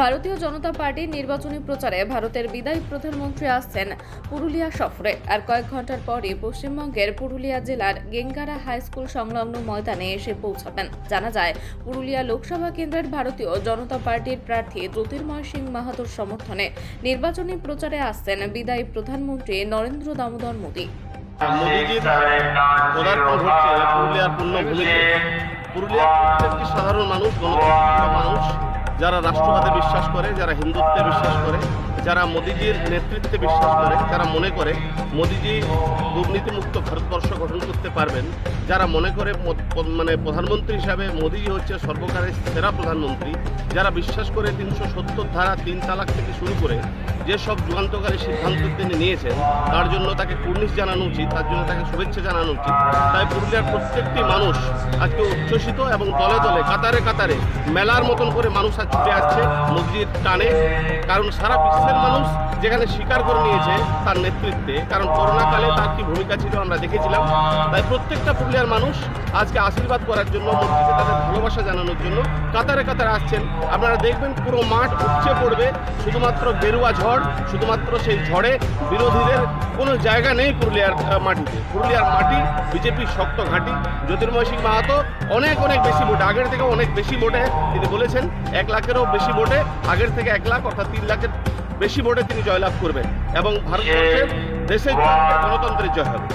ভারতীয় জনতা পার্টির নির্বাচনী প্রচারে ভারতের বিদায়ী প্রধানমন্ত্রী আসছেন পুরুলিয়া সফরে। আর কয়েক ঘণ্টার পরই পশ্চিমবঙ্গের পুরুলিয়া জেলার গেঙ্গারা হাই স্কুল সংলগ্ন ময়দানে এসে পৌঁছাবেন। জানা যায়, পুরুলিয়া লোকসভা কেন্দ্রের ভারতীয় জনতা পার্টির প্রার্থী জ্যোতির্ময় সিং মাহাতোর সমর্থনে নির্বাচনী প্রচারে আসছেন বিদায়ী প্রধানমন্ত্রী নরেন্দ্র দামোদর মোদী। পুরুলিয়ার সাধারণ মানুষ গণতন্ত্র মানুষ যারা রাষ্ট্রবাদে বিশ্বাস করে, যারা হিন্দুত্বে বিশ্বাস করে, যারা মোদীজির নেতৃত্বে বিশ্বাস করে, যারা মনে করে মোদীজি দুর্নীতিমুক্ত ভারতবর্ষ গঠন করতে পারবেন, যারা মনে করে মানে প্রধানমন্ত্রী হিসাবে মোদীজি হচ্ছে সর্বকালের সেরা প্রধানমন্ত্রী, যারা বিশ্বাস করে তিনশো সত্তর ধারা তিন তালাক থেকে শুরু করে যেসব যুগান্তকারী সিদ্ধান্ত তিনি নিয়েছেন, তার জন্য তাকে কুর্নিশ জানানো উচিত, তার জন্য তাকে শুভেচ্ছা জানানো উচিত। তাই পুরুলিয়ার প্রত্যেকটি মানুষ আজকে উচ্ছ্বসিত এবং দলে দলে, কাতারে কাতারে, মেলার মতন করে মানুষ ছুটে আসছে মসজিদের টানে। কারণ সারা বিশ্বের মানুষ যেখানে স্বীকার করে নিয়েছে তার নেতৃত্বে, কারণ করোনাকালে তার কি ভূমিকা ছিল আমরা দেখেছিলাম। তাই প্রত্যেকটা পুরুলিয়ার মানুষ আজকে আশীর্বাদ করার জন্য মোদিকে তাদের ভালোবাসা জানানোর জন্য কাতারে কাতারে আসছেন। আপনারা দেখবেন পুরো মাঠ উপচে পড়বে, শুধুমাত্র বেরুয়া ঝড়, শুধুমাত্র সেই ঝড়ে বিরোধীদের কোনো জায়গা নেই পুরুলিয়ার মাটিতে। পুরুলিয়ার মাটি বিজেপির শক্ত ঘাঁটি। জ্যোতির্ময় সিং মাহাতো অনেক অনেক বেশি ভোটে, আগের থেকে অনেক বেশি ভোটে তিনি বলেছেন, এক লাখেরও বেশি ভোটে, আগের থেকে এক লাখ, অর্থাৎ তিন লাখের বেশি ভোটে তিনি জয়লাভ করবেন এবং ভারতবর্ষের দেশের গণতন্ত্রের জয় হবে।